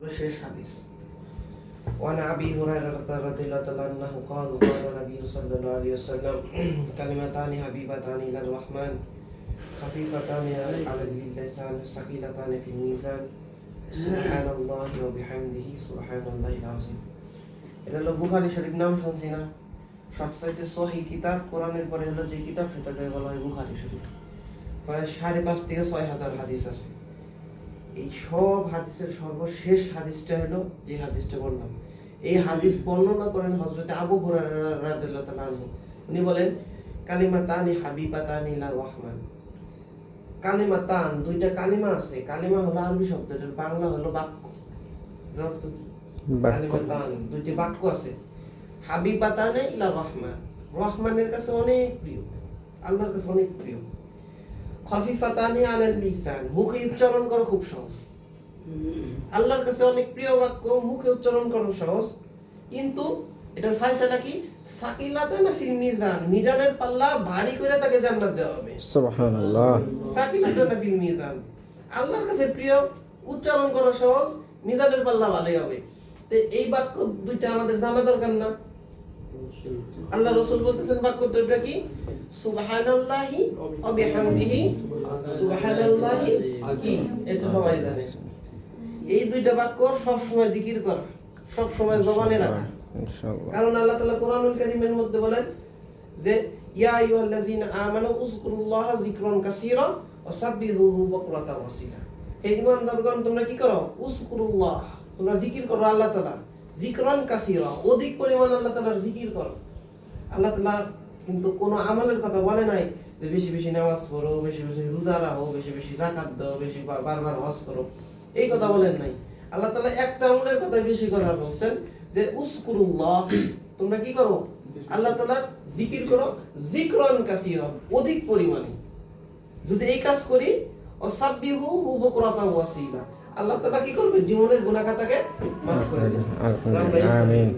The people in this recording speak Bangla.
শেষ হাদিস وعن ابي هريره رضي الله تعالى عنه قال قال النبي صلى الله عليه وسلم كلمتان حبيبتان الى الرحمن خفيفتان على اللسان ثقيلتان في الميزان سبحان الله وبحمده سبحان الله العظيم এটা হলো বুখারি শরীফ নাম শুনছি না সবচাইতে সহি কিতাব কোরআনের পরে হলো যে কিতাব সেটাকে বলা হয় বুখারি শরীফ প্রায় সাড়ে পাঁচ থেকে ছয় হাজার হাদিস আছে এই সব হাদিসের সর্বশেষ হাদিসটা হলো যে হাদিসটা বললাম। এই হাদিস বর্ণনা করেন হজরত আবু হুরায়রা উনি বলেন কালিমা তানি হাবিবা তানি রহমান। কালিমা তান দুইটা কালিমা আছে। কালিমা হলো আরবি শব্দ বাংলা হলো বাক্য। এটার অর্থ বাক্য। কালিমা তান দুইটি বাক্য আছে। হাবিবা তানে ইলা রহমান। রহমানের কাছে অনেক প্রিয়। আল্লাহর কাছে অনেক প্রিয়। খফিফাতানি আলাল লিসান মুখে উচ্চারণ করা খুব সহজ। আল্লাহর কাছে অনেক প্রিয় বাক্য মুখে উচ্চারণ করা সহজ। কিন্তু এটার ফায়সালা কি? সাকিলাতে না ফিল মিজান? মিজানের পাল্লা ভারী করে তাকে জান্নাত দেওয়া হবে। সুবহানাল্লাহ। সাকিলাতে না ফিল মিজান? আল্লাহর কাছে প্রিয় উচ্চারণ করা সহজ মিজানের পাল্লা ভালোই হবে। তো এই বাক্য দুইটা আমাদের জানা দরকার না। আল্লাহ রসুল বলতেছেন বাক্য দুইটা কি? সুবহানাল্লাহি ওয়া বিহামদিহি সুবহানাল্লাহি। কি? এটা সবাই জানে। এই দুইটা বাক্য সব সময় জিকির করা সব সময় জবানে রাখা। ইনশাআল্লাহ। কারণ আল্লাহ তাআলা কোরআনুল কারীমের মধ্যে বলেন যে ইয়া আইয়ুহাল্লাযীনা আমানু উযকুরুল্লাহা যিকরান কাসীরা ওয়া সাব্বিহুহু বুকরাতাও ওয়া আসীলা হে ঈমানদারগণ তোমরা কি করো? উযকুরুল্লাহ তোমরা জিকির করো আল্লাহ তাআলা। যিকরান কাসীরা অধিক পরিমাণ আল্লাহ তাআলার জিকির করো। আল্লাহ তাআলা কিন্তু কোনো আমলের কথা বলে নাই যে বেশি বেশি নামাজ পড়ো বেশি বেশি রোজা রাখো বেশি বেশি যাকাত দাও বেশি বারবার হজ করো। এই কথা বলেন নাই। আল্লাহ তাআলা একটা আমলের কথা বেশি কথা বলছেন যে উসকুরুল্লাহ তোমরা কি করো? আল্লাহ তাআলার জিকির করো জিকরান কাসীরা অধিক পরিমাণে। যদি এই কাজ করি অসাব্বিহু হু বুকরাতা ওয়াসিলা। আল্লাহ তালা কি করবে? জীবনের গুনাহ খাতাকে মাফ করে দেবে। আমিন।